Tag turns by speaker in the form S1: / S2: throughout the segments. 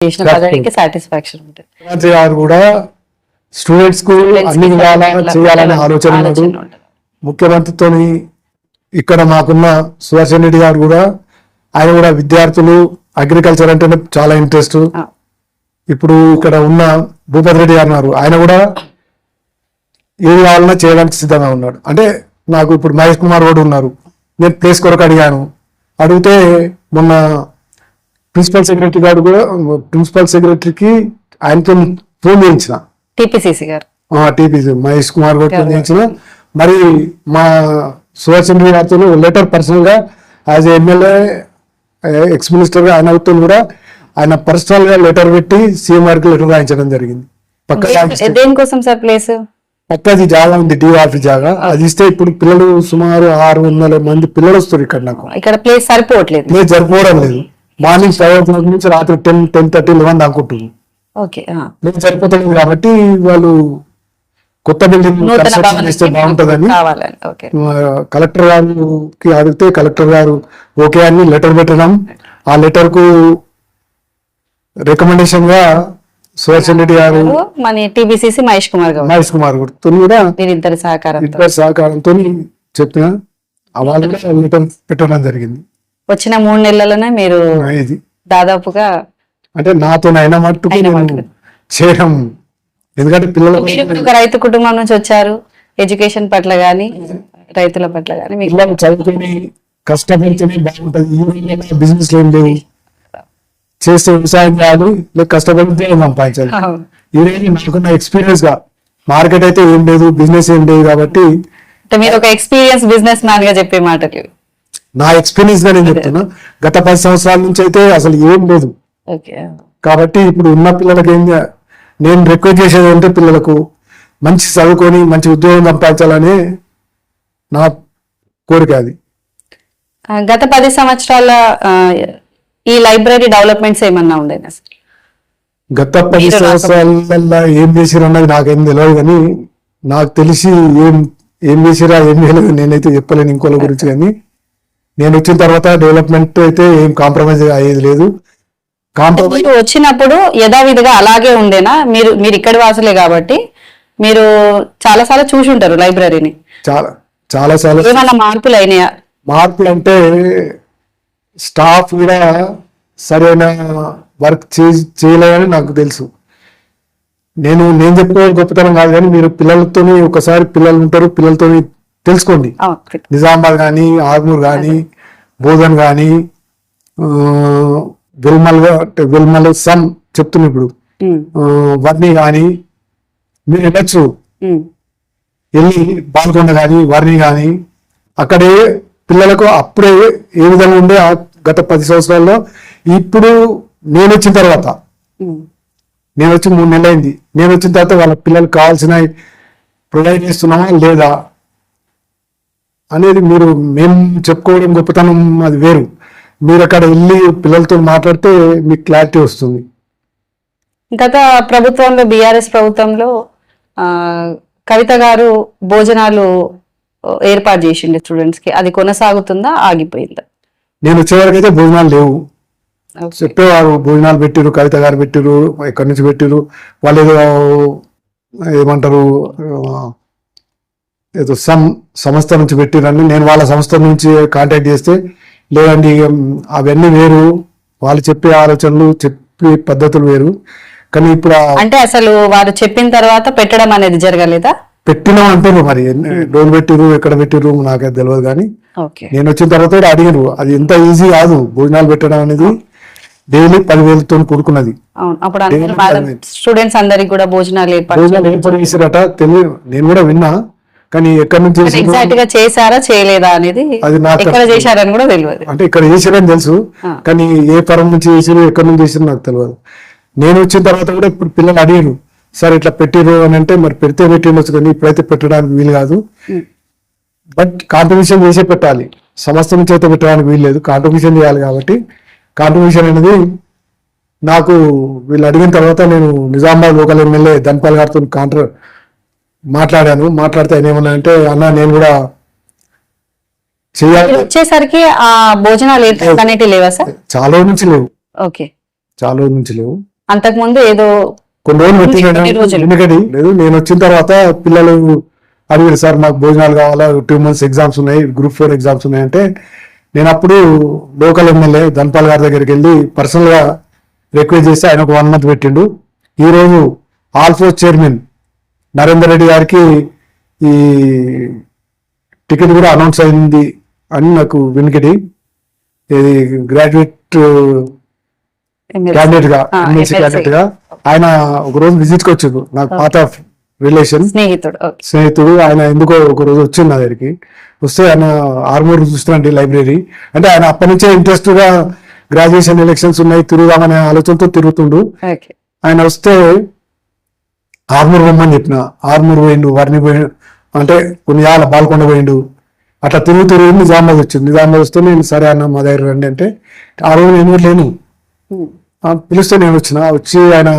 S1: చేసిన
S2: Correct.
S1: పదవికి satisfaction ఉంటుంది.
S2: ముఖ్యమంత్రి గారు కూడా స్టూడెంట్స్కు అన్ని విధాలా చేయాలనే ఆలోచన. ముఖ్యమంత్రితోని ఇక్కడ మాకున్న సుదర్శన్ రెడ్డి గారు కూడా ఆయన కూడా విద్యార్థులు అగ్రికల్చర్ అంటేనే చాలా ఇంట్రెస్ట్ ఇప్పుడు ఇక్కడ ఉన్న భూపతి రెడ్డి గారు ఉన్నారు. ఆయన కూడా ఏది కావాలన్నా చేయడానికి సిద్ధంగా ఉన్నాడు. అంటే నాకు ఇప్పుడు మహేష్ కుమార్ కూడా ఉన్నారు. నేను ప్లేస్ కొరకు అడిగాను. అడిగితే మొన్న ప్రిన్సిపల్ సెక్రటరీ గారు కూడా ప్రిన్సిపల్ సెక్రటరీకి ఆయనతో ఫోన్ చేయించిన.
S1: టిపిసిసి గారు.
S2: టీపీసీ మహేష్ కుమార్ కూడా ఫోన్ చేయించిన. మరి మా సుదర్శన్ రెడ్డి గారితో లెటర్ పర్సనల్గా యాజ్ ఎమ్మెల్యే ఎక్స్ మినిస్టర్గా ఆయన కూడా ఆయన పర్సనల్గా లెటర్ పెట్టి సీఎం గారికి లెటర్ రాయించడం జరిగింది. పక్క
S1: దేని- దేనికోసం సార్ ప్లేస్?
S2: పక్కది జాగా ఉంది డి ఆఫీస్ జాగా. అది ఇస్తే ఇప్పుడు పిల్లలు సుమారు ఆరు వందల మంది పిల్లలు వస్తారు ఇక్కడ నాకు.
S1: ఇక్కడ ప్లేస్ సరిపోవట్లేదు.
S2: లేదు జరుపుకోవడం లేదు. మార్నింగ్ ఫైవ్ ఓ క్లాక్ నుంచి రాత్రి టెన్ టెన్ థర్టీ లెవెన్ దాకుంటుంది
S1: ఓకే ఆ.
S2: లేదు సరిపోతలేదు కాబట్టి వాళ్ళు కొత్త బిల్డింగ్ కన్స్ట్రక్షన్ చేస్తే బాగుంటుందని
S1: ఓకే.
S2: కలెక్టర్ గారికి అడిగితే కలెక్టర్ గారు ఓకే అని లెటర్ పెట్టడం. ఆ లెటర్కు రికమెండేషన్గా సుదర్శన్ రెడ్డి గారు
S1: మన టిబిసిసి మహేష్ కుమార్ గారు.
S2: మహేష్ కుమార్ గారితో కూడా
S1: వీరిద్దరి సహకారంతో.
S2: ఇద్దరు సహకారంతో చెప్పిన వాళ్ళు లెటర్ పెట్టడం జరిగింది.
S1: వచ్చిన మూడు నెలలనే మీరు దాదాపుగా
S2: అంటే నాతో అయిన మట్టుకు. చేయడం. ఎందుకంటే పిల్లల
S1: రైతు కుటుంబం నుంచి వచ్చారు. ఎడ్యుకేషన్ పట్ల గాని రైతుల పట్ల గాని మీకు
S2: చదువుకొని కష్టపడితేనే బాగుంటది. బిజినెస్ ఏం లేవు చేస్తే వ్యవసాయం చేయాలి లేక కష్టపడితే సంపాదించాలి. ఇదేంటి నాకున్న ఎక్స్పీరియన్స్గా. మార్కెట్ అయితే ఏం లేదు బిజినెస్ ఏం లేదు కాబట్టి
S1: మీరు ఒక ఎక్స్పీరియన్స్ బిజినెస్ మ్యాన్గా చెప్పే మాటలు.
S2: నా ఎక్స్పీరియన్స్గా నేను చెప్తున్నా. గత పది సంవత్సరాల నుంచి అయితే అసలు ఏం లేదు. కాబట్టి ఇప్పుడు ఉన్న పిల్లలకి ఏం నేను రిక్వెస్ట్ చేసేది అంటే పిల్లలకు? మంచి చదువుకొని మంచి ఉద్యోగం సంపాదించాలని నా కోరిక అది.
S1: గత పది సంవత్సరాల ఈ లైబ్రరీ డెవలప్మెంట్స్ ఏమన్నా ఉండేనా సార్?
S2: గత పది సంవత్సరాల ఏం చేసిరు అన్నది నాకేం తెలియదు కానీ నాకు తెలిసి ఏం ఏం చేసిరా ఏం చేయలేదు నేనైతే చెప్పలేను ఇంకోళ్ళ గురించి కానీ. నేను వచ్చిన తర్వాత డెవలప్మెంట్ అయితే ఏం కాంప్రమైజ్ అయ్యేది లేదు. కాంప్రమైజ్
S1: వచ్చినప్పుడు యథావిధిగా అలాగే ఉండేనా? మీరు మీరు ఇక్కడి వాసులే కాబట్టి మీరు చాలా సార్లు చూసి ఉంటారు లైబ్రరీని.
S2: చాలా చాలా
S1: ఏమైనా మార్పులు అయినాయా?
S2: మార్పులు అంటే స్టాఫ్ కూడా సరైన వర్క్ చేయలేదని నాకు తెలుసు. నేను నేను చెప్పుకోవాలి గొప్పతనం కాదు కానీ మీరు పిల్లలతోని ఒకసారి పిల్లలు ఉంటారు పిల్లలతోని తెలుసుకోండి. నిజామాబాద్ కానీ ఆర్మూర్ కానీ బోధన్ కానీ విల్మల్ అంటే విల్మల్ సమ్ చెప్తున్నా ఇప్పుడు. వర్ణి కానీ మీరు వెళ్ళచ్చు వెళ్ళి పాల్గొండ కానీ వర్ణి కానీ అక్కడే పిల్లలకు అప్పుడే ఏ విధంగా ఉండే గత పది సంవత్సరాల్లో ఇప్పుడు నేను వచ్చిన తర్వాత. నేను వచ్చి మూడు నెలలు అయింది నేను వచ్చిన తర్వాత వాళ్ళ పిల్లలకు కావాల్సిన ప్రొవైడ్ చేస్తున్నామా లేదా? అనేది మీరు మేము చెప్పుకోవడం గొప్పతనం అది వేరు. మీరు అక్కడ వెళ్ళి పిల్లలతో మాట్లాడితే మీకు క్లారిటీ వస్తుంది.
S1: గత ప్రభుత్వంలో బీఆర్ఎస్ ప్రభుత్వంలో కవిత గారు భోజనాలు ఏర్పాటు చేసిండే స్టూడెంట్స్కి అది కొనసాగుతుందా ఆగిపోయిందా?
S2: నేను వచ్చేవరకు అయితే భోజనాలు లేవు. చెప్పేవారు భోజనాలు పెట్టిరు కవిత గారు పెట్టిరు ఎక్కడి నుంచి పెట్టిరు వాళ్ళు ఏదో ఏమంటారు ఏదో సమ్ సంస్థ నుంచి పెట్టిరని నేను వాళ్ళ సంస్థ నుంచి కాంటాక్ట్ చేస్తే లేదండి అవన్నీ వేరు. వాళ్ళు చెప్పే ఆలోచనలు చెప్పే పద్ధతులు వేరు. కానీ ఇప్పుడు
S1: అంటే అసలు వారు చెప్పిన తర్వాత పెట్టడం అనేది జరగలేదా?
S2: పెట్టినాం అంటున్నారు మరి. డోలు పెట్టిరు ఎక్కడ పెట్టిరు నాకైతే తెలియదు కానీ. నేను వచ్చిన తర్వాత అడిగారు అది ఎంత ఈజీ కాదు. భోజనాలు పెట్టడం అనేది డైలీ పదివేలతో కూడుకున్నది.
S1: స్టూడెంట్స్ అందరికి కూడా భోజనాలు ఏర్పాటు
S2: చేసిరట తెలియదు నేను కూడా విన్నా. కానీ ఎక్కడి నుంచి?
S1: ఎగ్జాక్ట్గా చేశారా చేయలేదా అనేది
S2: అది నాకు
S1: ఎక్కడ చేశారని కూడా తెలియదు
S2: అంటే ఇక్కడ చేసిరని తెలుసు. కానీ ఏ పరం నుంచి చేసిరు ఎక్కడి నుంచి చేసిరు నాకు తెలియదు నేను వచ్చిన తర్వాత కూడా ఇప్పుడు పిల్లలు అడిగారు సార్ ఇట్లా పెట్టిరు అని అంటే మరి పెడితే పెట్టిండొచ్చు కానీ ఇప్పుడైతే పెట్టడానికి వీలు కాదు. బట్ కాంట్రిబ్యూషన్ చేసే పెట్టాలి సంస్థ నుంచి అయితే పెట్టడానికి వీలు లేదు కాంట్రిబ్యూషన్ చేయాలి కాబట్టి కాంట్రిబ్యూషన్ అనేది నాకు వీళ్ళు అడిగిన తర్వాత నేను నిజామాబాద్ లోకల్ ఎమ్మెల్యే ధన్పాల్ గారితో కాంట్ర మాట్లాడాను మాట్లాడితే ఆయన ఏమన్నా అంటే అన్న నేను కూడా చేయాలి.
S1: వచ్చేసరికి ఆ భోజనాలు అనేటివి లేవా సార్?
S2: చాలా నుంచి లేవు.
S1: ఓకే.
S2: చాలా రోజుల నుంచి లేవు.
S1: అంతకుముందు ఏదో
S2: కొన్ని రోజులు
S1: కొన్ని
S2: పెట్టిన
S1: రోజులు.
S2: ఎందుకని? లేదు నేను వచ్చిన తర్వాత పిల్లలు అడిగారు సార్ మాకు భోజనాలు కావాలా? టూ మంత్స్ ఎగ్జామ్స్ ఉన్నాయి గ్రూప్ ఫోర్ ఎగ్జామ్స్ ఉన్నాయంటే నేను అప్పుడు లోకల్ ఎమ్మెల్యే ధన్పాల్ గారి దగ్గరికి వెళ్ళి పర్సనల్గా రిక్వెస్ట్ చేస్తే ఆయన ఒక వన్ మంత్ పెట్టిండు. ఈ రోజు ఆల్ఫో చైర్మన్ నరేందర్ రెడ్డి గారికి ఈ టికెట్ కూడా అనౌన్స్ అయింది అని నాకు వినికిడి. ఇది గ్రాడ్యుయేట్.
S1: క్యాండిడేట్గా
S2: ఎమ్మెల్సీ. క్యాండిడేట్గా ఆయన ఒక రోజు విజిట్కి నాకు పాత రిలేషన్
S1: స్నేహితుడు.
S2: స్నేహితుడు ఆయన ఎందుకో ఒక రోజు వచ్చింది నా దగ్గరికి. వస్తే ఆయన ఆర్మూర్ చూస్తున్నాండి లైబ్రరీ. అంటే ఆయన అప్పటి నుంచే ఇంట్రెస్ట్గా గ్రాడ్యుయేషన్ ఎలక్షన్స్ ఉన్నాయి తిరుగుదామనే ఆలోచనతో తిరుగుతుండు. ఆయన వస్తే ఆర్మూర్ పొమ్మని చెప్పిన ఆర్మూర్ పోయిండు వారిని పోయిండు అంటే కొన్ని యాల బాల్కొండ పోయిండు. అట్లా తిరుగు తిరుగు నిజామాబాద్ వచ్చింది. నిజామాబాద్ వస్తే నేను సరే అన్న మా దగ్గర రండి అంటే ఆ రోజు నేను లేను. పిలిస్తే నేను వచ్చిన. వచ్చి ఆయన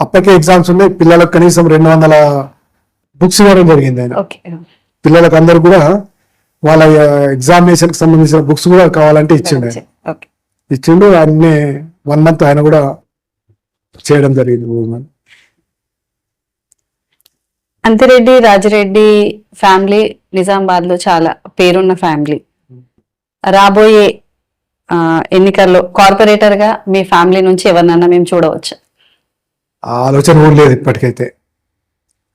S2: అప్పటికే ఎగ్జామ్స్ ఉన్నాయి పిల్లలకు కనీసం రెండు వందల బుక్స్ ఇవ్వడం జరిగింది ఆయన. పిల్లలకు అందరు కూడా వాళ్ళ ఎగ్జామినేషన్కి సంబంధించిన బుక్స్ కూడా కావాలంటే ఇచ్చిండు ఇచ్చిండు. అన్ని వన్ మంత్ ఆయన కూడా చేయడం జరిగింది.
S1: అంతిరెడ్డి రాజిరెడ్డి ఫ్యామిలీ నిజామాబాద్లో చాలా పేరున్న ఫ్యామిలీ. రాబోయే ఎన్నికల్లో కార్పొరేటర్గా మీ ఫ్యామిలీ నుంచి ఎవరినన్నా మేము చూడవచ్చు?
S2: ఆలోచన కూడా లేదు ఇప్పటికైతే.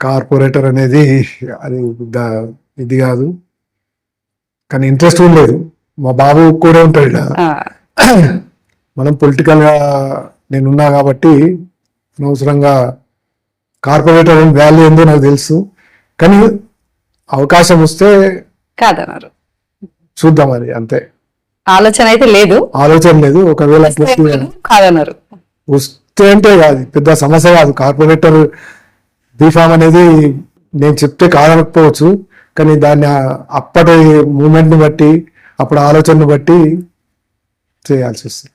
S2: కార్పొరేటర్ అనేది అది ఇది కాదు. కానీ ఇంట్రెస్ట్ కూడా లేదు. మా బాబు కూడా ఉంటాడు.
S1: ఆ,
S2: మనం పొలిటికల్గా నేనున్నా కాబట్టి అనవసరంగా కార్పొరేటర్ వాల్యూ ఏందో నాకు తెలుసు. కానీ అవకాశం వస్తే
S1: కాదన్నారు.
S2: చూద్దాం అది అంతే.
S1: ఆలోచన అయితే లేదు.
S2: ఆలోచన లేదు ఒకవేళ
S1: కాదన్నారు.
S2: వస్తే అంటే కాదు పెద్ద సమస్య కాదు. కార్పొరేటర్ బీఫామ్ అనేది నేను చెప్తే కాదనకపోవచ్చు కానీ దాన్ని అప్పటి మూమెంట్ని బట్టి అప్పుడు ఆలోచనను బట్టి చేయాల్సి వస్తుంది.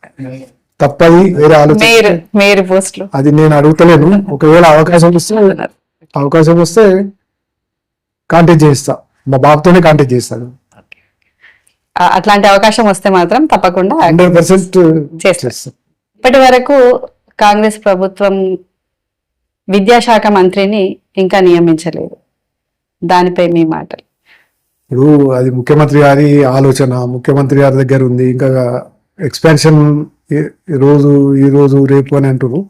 S2: తప్పది వేరే ఆలోచన అది నేను అడుగుతలేను. ఒకవేళ అవకాశం వస్తే అవకాశం వస్తే కాంటాక్ట్ చేస్తా. మా బాబుతోనే కాంటాక్ట్ చేస్తాను
S1: అట్లాంటి అవకాశం వస్తే మాత్రం తప్పకుండా
S2: హండ్రెడ్ పర్సెంట్
S1: ఇప్పటి వరకు కాంగ్రెస్ ప్రభుత్వం విద్యాశాఖ మంత్రిని ఇంకా నియమించలేదు. దానిపై మీ మాటలు.
S2: ఇప్పుడు అది ముఖ్యమంత్రి గారి ఆలోచన ముఖ్యమంత్రి గారి దగ్గర ఉంది ఇంకా ఎక్స్పాన్షన్ ఈ రోజు ఈ రోజు రేపు అని అంటున్నారు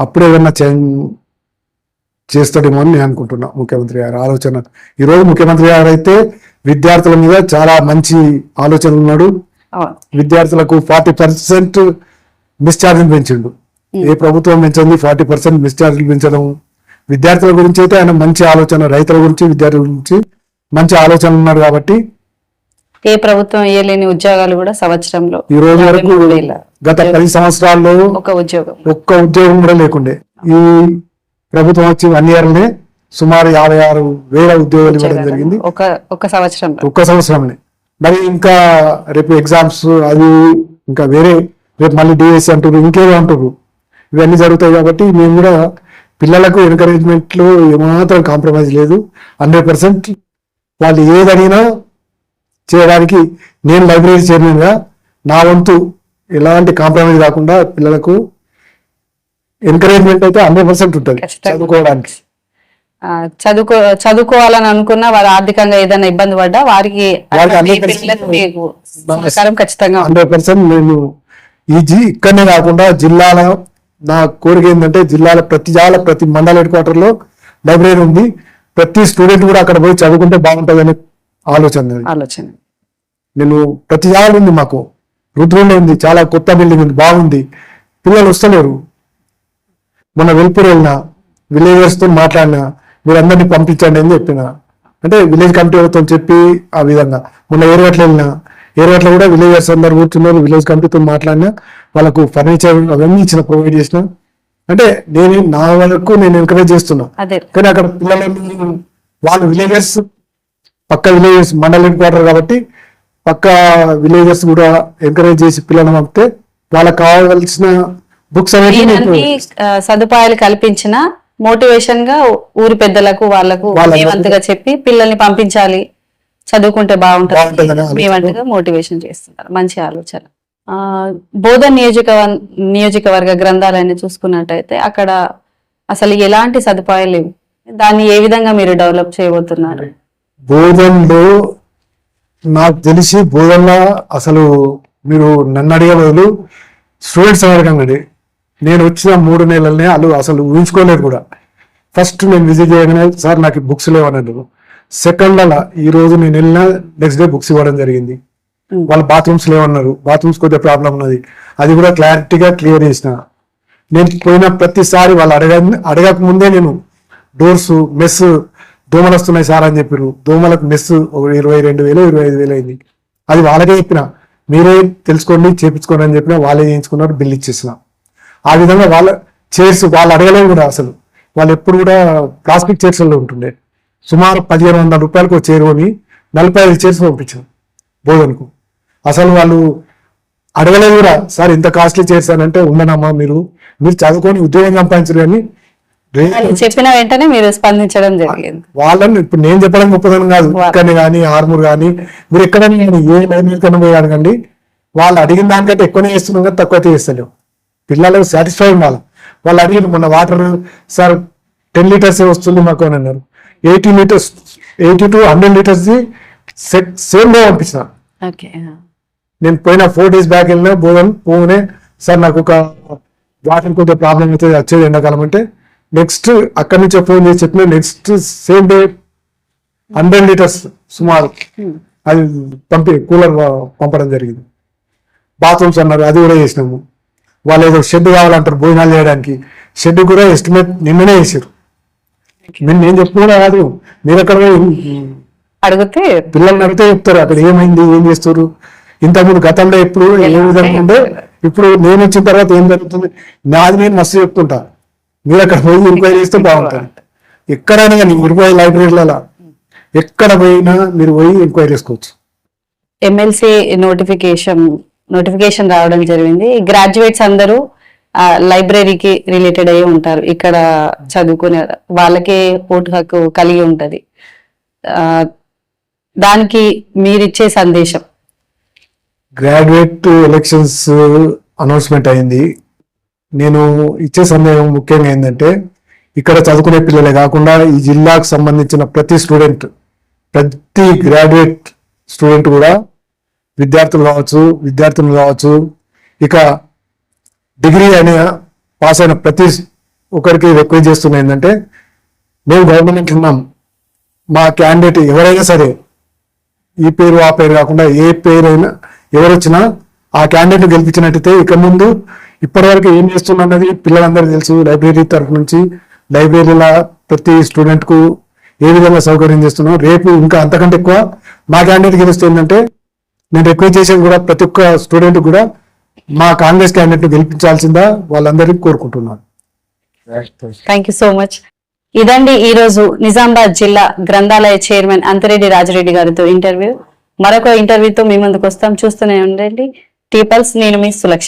S2: అప్పుడు ఏదన్నా చేంజ్ చేస్తాడేమో అని నేను అనుకుంటున్నా ముఖ్యమంత్రి గారి. ఆలోచన. ఈ రోజు ముఖ్యమంత్రి గారు అయితే విద్యార్థుల మీద చాలా మంచి ఆలోచన ఉన్నాడు. విద్యార్థులకు ఫార్టీ పర్సెంట్ మిస్ఛార్జీలు పెంచిండు. ఏ ప్రభుత్వం పెంచింది ఫార్టీ పర్సెంట్ మిస్ఛార్జీలు పెంచడం. విద్యార్థుల గురించి అయితే ఆయన మంచి ఆలోచన రైతుల గురించి విద్యార్థుల గురించి మంచి ఆలోచన ఉన్నాడు కాబట్టి
S1: ఏ ప్రభుత్వం ఇయ్యలేని ఉద్యోగాలు కూడా సంవత్సరంలో
S2: ఈ రోజు వరకు గత పది సంవత్సరాల్లో
S1: ఒక ఉద్యోగం.
S2: ఒక్క ఉద్యోగం కూడా లేకుండే. ఈ ప్రభుత్వం వచ్చి వన్ ఇయర్ సుమారు యాభై ఆరు వేల ఉద్యోగాలు ఇవ్వడం జరిగింది.
S1: ఒక ఒక సంవత్సరంలో.
S2: ఒక్క సంవత్సరంలో మరి ఇంకా రేపు ఎగ్జామ్స్ అది ఇంకా వేరే రేపు మళ్ళీ డిఎస్సి అంటారు ఇంకేదో అంటారు ఇవన్నీ జరుగుతాయి కాబట్టి మేము కూడా పిల్లలకు ఎంకరేజ్మెంట్లో ఏమాత్రం కాంప్రమైజ్ లేదు. హండ్రెడ్ పర్సెంట్ వాళ్ళు ఏదడిగినా చేయడానికి నేను లైబ్రరీ చైర్మన్గా నా వంతు ఎలాంటి కాంప్రమైజ్ కాకుండా పిల్లలకు ఎంకరేజ్మెంట్ అయితే హండ్రెడ్ పర్సెంట్ ఉంటుంది. చదువుకోవడానికి
S1: చదువుకో చదువుకోవాలని అనుకున్నా వారు ఆర్థికంగా ఏదైనా ఇబ్బంది పడ్డా వారికి ఖచ్చితంగా.
S2: హండ్రెడ్ పర్సెంట్ నేను ఈ జి ఇక్కడనే కాకుండా జిల్లాల నా కోరిక ఏంటంటే జిల్లాల ప్రతి జిల్లా ప్రతి మండల హెడ్ క్వార్టర్లో లైబ్రరీ ఉంది ప్రతి స్టూడెంట్ కూడా అక్కడ పోయి చదువుకుంటే బాగుంటుందనే ఆలోచన.
S1: ఆలోచన.
S2: నేను ప్రతి జాగా ఉంది మాకు. రుద్రంలో ఉంది చాలా కొత్త బిల్డింగ్ ఉంది బాగుంది. పిల్లలు వస్తలేరు. మొన్న వెల్పూర్ వెళ్ళిన విలేజర్స్తో మాట్లాడినా మీరు అందరినీ పంపించండి అని చెప్పిన. అంటే విలేజ్ కమిటీ వాళ్ళతో చెప్పి ఆ విధంగా. మొన్న ఏరుగట్ల వెళ్ళిన ఏరుగట్ల కూడా విలేజర్స్ అందరు కూర్చున్నారు విలేజ్ కమిటీతో మాట్లాడినా వాళ్ళకు ఫర్నిచర్ అవన్నీ ఇచ్చిన ప్రొవైడ్ చేసిన. అంటే నేను నా వరకు నేను ఎంకరేజ్ చేస్తున్నా. కానీ అక్కడ పిల్లలు వాళ్ళు విలేజర్స్ పక్క విలేజెస్ మండల హెడ్ క్వార్టర్ కాబట్టి పక్క విలేజెస్ కూడా ఎంకరేజ్ చేసి పిల్లలను పంపితే వాళ్ళకి కావాల్సిన బుక్స్ అనేవి
S1: ఆ, సదుపాయాలు కల్పించిన మోటివేషన్గా ఊరి పెద్దలకు వాళ్ళకు మేమంతగా చెప్పి పిల్లల్ని పంపించాలి. చదువుకుంటే బాగుంటుంది. మేమంతగా మోటివేషన్ చేస్తున్నారు. మంచి ఆలోచన. ఆ, బోధన్ నియోజక నియోజకవర్గ గ్రంథాలయాన్ని చూసుకున్నట్టయితే అక్కడ అసలు ఎలాంటి సదుపాయాలు లేవు. దాన్ని ఏ విధంగా మీరు డెవలప్ చేయబోతున్నారు?
S2: బోధనలో నాకు తెలిసి బోధనలో అసలు మీరు నన్ను అడిగే బదులు స్టూడెంట్స్ అడగండి నేను వచ్చిన మూడు నెలలనే వాళ్ళు అసలు ఊహించుకోలేదు కూడా. ఫస్ట్ నేను విజిట్ చేయగానే సార్ నాకు బుక్స్ లేవన్నారు. సెకండ్ అలా ఈ రోజు నేను వెళ్ళిన నెక్స్ట్ డే బుక్స్ ఇవ్వడం జరిగింది. వాళ్ళ బాత్రూమ్స్ లేవన్నారు. బాత్రూమ్స్ కొద్దిగా ప్రాబ్లం ఉన్నది. అది కూడా క్లారిటీగా క్లియర్ చేసిన. నేను పోయిన ప్రతిసారి వాళ్ళు అడగ అడగక ముందే నేను డోర్స్ మెస్ దోమలు వస్తున్నాయి సార్ అని చెప్పారు దోమలకు మెస్ ఒక ఇరవై రెండు వేలు ఇరవై ఐదు వేలు అయింది. అది వాళ్ళకే చెప్పిన మీరే తెలుసుకోండి చేపించుకోండి అని చెప్పిన వాళ్ళే చేయించుకున్నారు బిల్ ఇచ్చేసిన. ఆ విధంగా వాళ్ళ చైర్స్ వాళ్ళు అడగలేదు కూడా అసలు. వాళ్ళు ఎప్పుడు కూడా ప్లాస్టిక్ చైర్స్లో ఉంటుండే. సుమారు పదిహేను వందల రూపాయలకు చైర్ కొని నలభై ఐదు చైర్స్ పంపించారు బోధనకు. అసలు వాళ్ళు అడగలేదు కూడా సార్ ఇంత కాస్ట్లీ చైర్స్ అని అంటే ఉండనమ్మా మీరు. మీరు చదువుకొని ఉద్యోగం సంపాదించరు కానీ
S1: చెప్పిన వెంటనే మీరు స్పందించడం జరిగింది.
S2: వాళ్ళని ఇప్పుడు నేను చెప్పడం గొప్పదనం కాదు. ఇక్కడ కానీ ఆర్మూర్ కానీ మీరు ఎక్కడైనా కానీ ఏ కన్నా పోయి అడగండి. వాళ్ళు అడిగిన దానికంటే ఎక్కువనే చేస్తున్నాం కానీ తక్కువ చేస్తలేవు. పిల్లలకు సాటిస్ఫై ఉండాలి వాళ్ళు. అడిగిన మొన్న వాటర్ సార్ టెన్ లీటర్స్ వస్తుంది మాకు అని అన్నారు. Eighty litres eighty to hundred litres set same day పంపించిన.
S1: ఓకే
S2: నేను పోయిన ఫోర్ డేస్ బ్యాక్ వెళ్ళినా బోధన్ పోనే సార్ నాకు ఒక వాటర్ కొద్దిగా ప్రాబ్లం అవుతుంది వచ్చేది ఎండాకాలం అంటే నెక్స్ట్ అక్కడి నుంచే ఫోన్ చేసి చెప్పిన next same day hundred litres సుమారు అది పంపి కూలర్ పంపడం జరిగింది. బాత్రూమ్స్ అన్నారు అది కూడా చేసినాము. వాళ్ళు ఏదో షెడ్ కావాలంటారు భోజనాలు చేయడానికి. షెడ్ కూడా ఎస్టిమేట్ నిన్ననే వేసారు నేను నేను చెప్పిన కూడా కాదు. మీరు అక్కడ
S1: అడిగితే
S2: పిల్లల్ని అడిగితే చెప్తారు. అక్కడ ఏమైంది ఏం చేస్తారు ఇంతకుముందు గతంలో ఎప్పుడు ఏ విధంగా ఉండే? ఇప్పుడు నేను వచ్చిన తర్వాత ఏం జరుగుతుంది? నాది నేను మస్తు చెప్తుంటా. మీరు అక్కడ పోయి ఎంక్వైరీ చేస్తే బాగుంటుంది. ఎక్కడైనా కానీ ఇరవై లైబ్రరీలలో ఎక్కడ పోయినా మీరు పోయి ఎంక్వైరీ చేసుకోవచ్చు.
S1: ఎమ్మెల్సీ నోటిఫికేషన్ నోటిఫికేషన్ రావడం జరిగింది. గ్రాడ్యుయేట్స్ అందరూ లైబ్రరీకి రిలేటెడ్ అయ్యి ఉంటారు. ఇక్కడ చదువుకునే వాళ్ళకే ఓటు హక్కు కలిగి ఉంటది. దానికి మీరిచ్చే సందేశం.
S2: గ్రాడ్యుయేట్ ఎలక్షన్స్ అనౌన్స్మెంట్ అయింది. నేను ఇచ్చే సందేహం ముఖ్యంగా ఏంటంటే ఇక్కడ చదువుకునే పిల్లలే కాకుండా ఈ జిల్లాకు సంబంధించిన ప్రతి స్టూడెంట్ ప్రతి గ్రాడ్యుయేట్ స్టూడెంట్ కూడా విద్యార్థులు కావచ్చు విద్యార్థులు కావచ్చు ఇక డిగ్రీ అయిన పాస్ అయిన ప్రతి ఒక్కరికి రిక్వెస్ట్ చేస్తున్నా ఏంటంటే మేము గవర్నమెంట్ ఉన్నాం. మా క్యాండిడేట్ ఎవరైనా సరే ఈ పేరు ఆ పేరు కాకుండా ఏ పేరు అయినా ఎవరు వచ్చినా ఆ క్యాండిడేట్ గెలిపించినట్టయితే ఇక ముందు ఇప్పటివరకు ఏం చేస్తున్నది పిల్లలందరూ పిల్లలందరికీ తెలుసు. లైబ్రరీ తరఫు నుంచి లైబ్రరీల ప్రతి స్టూడెంట్కు ఏ విధంగా సౌకర్యం చేస్తున్నాం రేపు ఇంకా అంతకంటే ఎక్కువ మా క్యాండిడేట్ గెలుస్తే ఏంటంటే నేను రిక్వెస్ట్ చేసేది కూడా ప్రతి ఒక్క స్టూడెంట్ కూడా మా కాంగ్రెస్ క్యాండిడేట్ గెలిపించాల్సిందా వాళ్ళందరికీ కోరుకుంటున్నాను.
S1: థ్యాంక్ యూ సో మచ్ ఇదండి ఈ రోజు నిజామాబాద్ జిల్లా గ్రంథాలయ చైర్మన్ అంతిరెడ్డి రాజరెడ్డి గారితో ఇంటర్వ్యూ. మరొక ఇంటర్వ్యూతో మీ ముందుకు వస్తాం. చూస్తూనే ఉండండి. టీపల్స్ నేను మీ సులక్షణ.